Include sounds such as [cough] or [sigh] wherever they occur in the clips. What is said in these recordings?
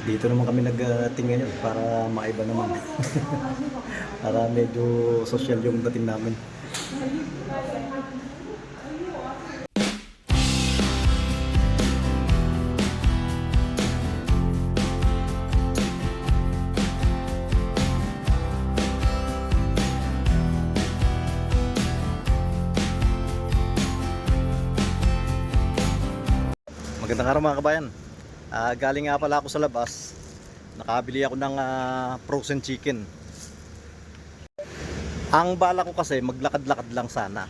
Dito naman kami nag-ating ngayon para maiba naman. [laughs] para medyo social yung dating namin. Magandang araw mga kabayan. Ah, galing nga pala ako sa labas. Nakabili ako ng ah, frozen chicken. Ang bala ko kasi maglakad-lakad lang sana.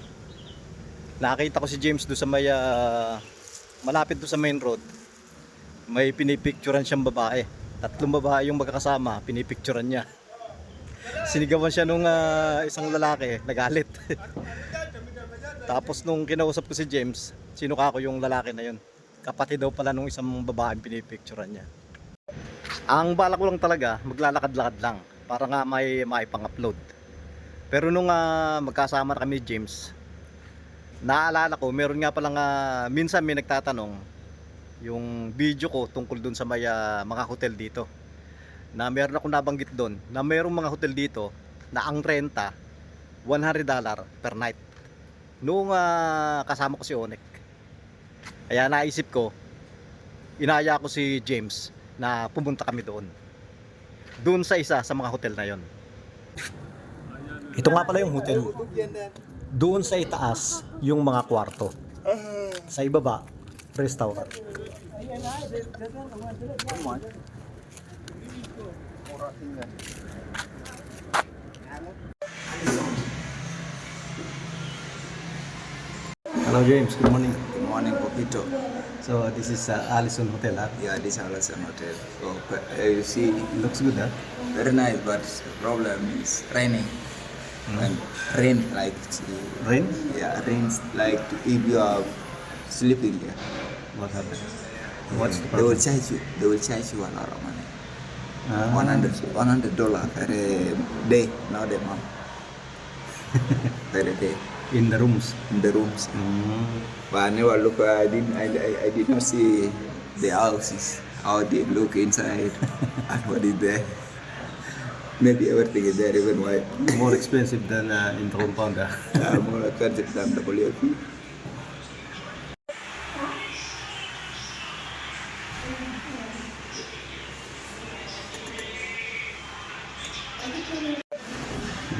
Nakita ko si James do sa may ah, malapit do sa main road. May pinipicturean siyang babae. Tatlong babae yung magkakasama, pinipicturean niya. Sinigawan siya nung ah, isang lalaki, nagalit. [laughs] Tapos nung kinausap ko si James, sinuka ko yung lalaki na yun. Kapatid daw pala nung isang babaeng pinipicturean niya. Ang bala ko lang talaga, maglalakad-lakad lang para nga may maipang-upload. Pero nung ah, magkasama na kami James, naalala ko, meron nga palang ah, minsan may nagtatanong yung video ko tungkol dun sa may ah, mga hotel dito. Na meron akong nabanggit doon na merong mga hotel dito na ang renta $100 per night. Noong ah, kasama ko si Onek. Kaya naisip ko, inaya ko si James na pumunta kami doon. Doon sa isa sa mga hotel na yon. Ito nga pala yung hotel. Doon sa itaas, yung mga kwarto. Sa ibaba, restaurant. Hello James, good morning. Morning, Popito. So this is uh, Allison Hotel. Huh? Yeah, this is Alasan Hotel. So, but, uh, you see, Looks good, huh? very nice, but the problem is raining. And rain, like, uh, Rain? yeah, rains, like, if you are sleeping here, What happened? What's the they will charge you, they will charge you a lot of money. Ah, 100 100 dollar per day, now the month. [laughs] per day, in the rooms. in the rooms. Mm. But I never look, I didn't, I, I, I did not see the houses, how they look inside, [laughs] and what is there. Maybe everything is there, even white. More expensive than uh, in the compound. [laughs] ah. uh, more expensive than the WFP.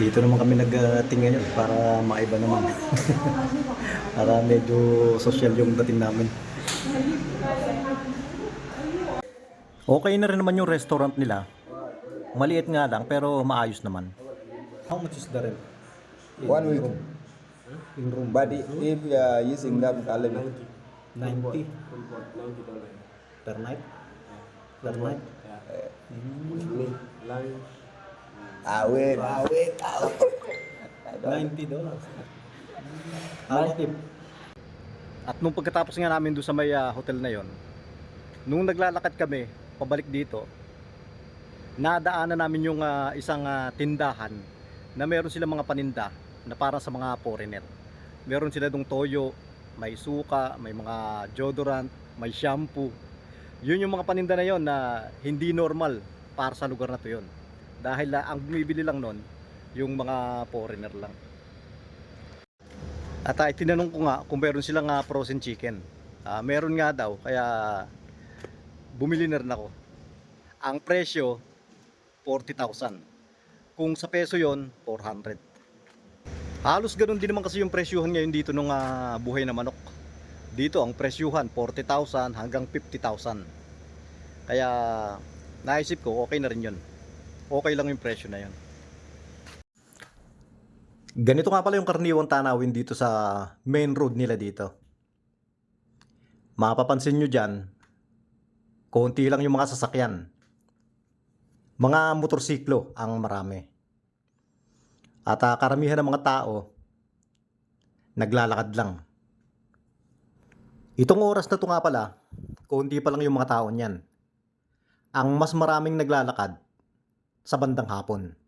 Dito naman kami nag-ating ngayon para maiba naman. [laughs] para medyo social yung dating namin. Okay na rin naman yung restaurant nila. Maliit nga lang pero maayos naman. How much is the rent? One week. In room? But if you are using that calendar, 90 per night? Per night? ah wait, ah wait, ah wait. 90 dollars. How tip? At nung pagkatapos nga namin doon sa may ah, hotel na yon, nung naglalakad kami pabalik dito, nadaanan namin yung ah, isang ah, tindahan na meron silang mga paninda na para sa mga foreigner. Meron sila dong toyo, may suka, may mga deodorant, may shampoo. Yun yung mga paninda na yon na hindi normal para sa lugar na to yon. Dahil ah, ang bumibili lang nun, yung mga foreigner lang. At ay tinanong ko nga kung meron silang nga frozen chicken. Ah, meron nga daw, kaya bumili na rin ako. Ang presyo, 40,000. Kung sa peso yon 400. Halos ganun din naman kasi yung presyuhan ngayon dito nung ah, buhay na manok. Dito ang presyuhan 40,000 hanggang 50,000. Kaya naisip ko okay na rin yun. Okay lang yung presyo na yun. Ganito nga pala yung karaniwang tanawin dito sa main road nila dito. Mapapansin nyo dyan, konti lang yung mga sasakyan. Mga motorsiklo ang marami. At ah, karamihan ng mga tao, naglalakad lang. Itong oras na to nga pala, konti pa lang yung mga tao niyan. Ang mas maraming naglalakad sa bandang hapon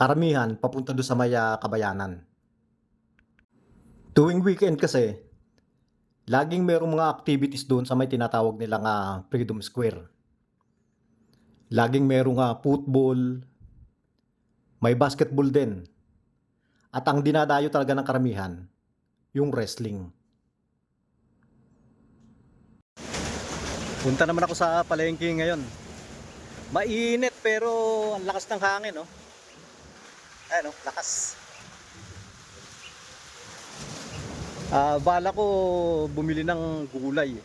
karamihan papunta doon sa may ah, kabayanan. Tuwing weekend kasi, laging merong mga activities doon sa may tinatawag nilang ah, Freedom Square. Laging merong nga football, may basketball din. At ang dinadayo talaga ng karamihan, yung wrestling. Punta naman ako sa palengke ngayon. Mainit pero ang lakas ng hangin, no? Ayan, no? Lakas. Ah, bala ko bumili ng gulay.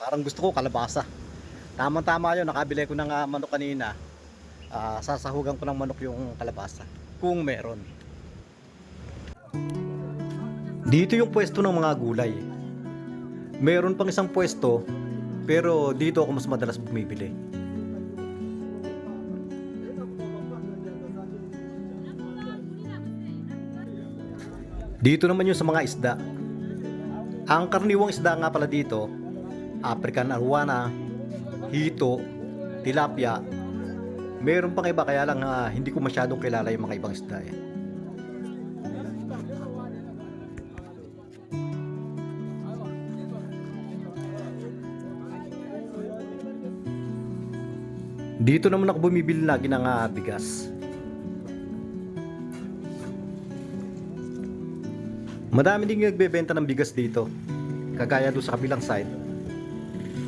Parang gusto ko kalabasa. Tama-tama yun, nakabili ko ng ah, manok kanina. Ah, sasahugan ko ng manok yung kalabasa. Kung meron. Dito yung pwesto ng mga gulay. Meron pang isang pwesto, pero dito ako mas madalas bumibili. Dito naman yung sa mga isda. Ang karniwang isda nga pala dito, African arwana, hito, tilapia. Meron pang iba kaya lang ah, hindi ko masyadong kilala yung mga ibang isda eh. Dito naman ako bumibili lagi ng ah, bigas. Madami din nagbebenta ng bigas dito. Kagaya doon sa kabilang side.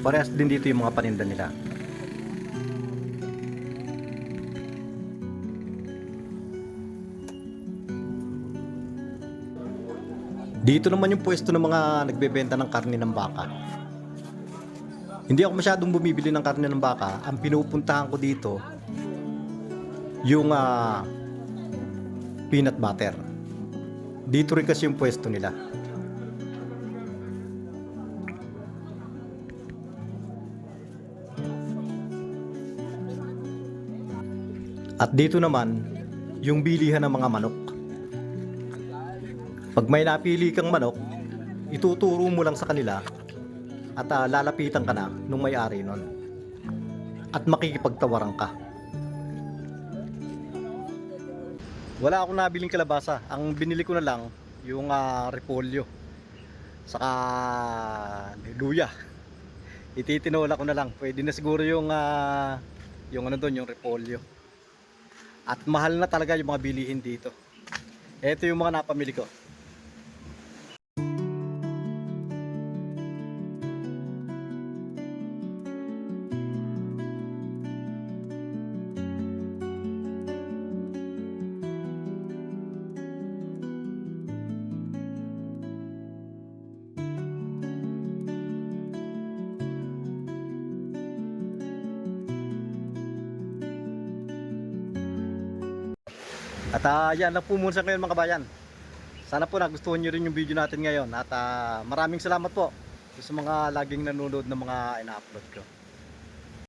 Parehas din dito yung mga paninda nila. Dito naman yung pwesto ng mga nagbebenta ng karne ng baka. Hindi ako masyadong bumibili ng karne ng baka. Ang pinupuntahan ko dito, yung ah, peanut butter. Dito rin kasi yung pwesto nila. At dito naman, yung bilihan ng mga manok. Pag may napili kang manok, ituturo mo lang sa kanila at ah, lalapitan ka na nung may-ari nun. At makikipagtawaran ka. Wala akong nabiling kalabasa. Ang binili ko na lang yung ah, repolyo. Saka luya. Ititinola ko na lang. Pwede na siguro yung ah, yung ano doon, yung repolyo. At mahal na talaga yung mga bilihin dito. Ito yung mga napamili ko. At ah, yan lang po muna sa ngayon mga kabayan. Sana po nagustuhan nyo rin yung video natin ngayon. At ah, maraming salamat po sa mga laging nanonood ng mga ina-upload ko.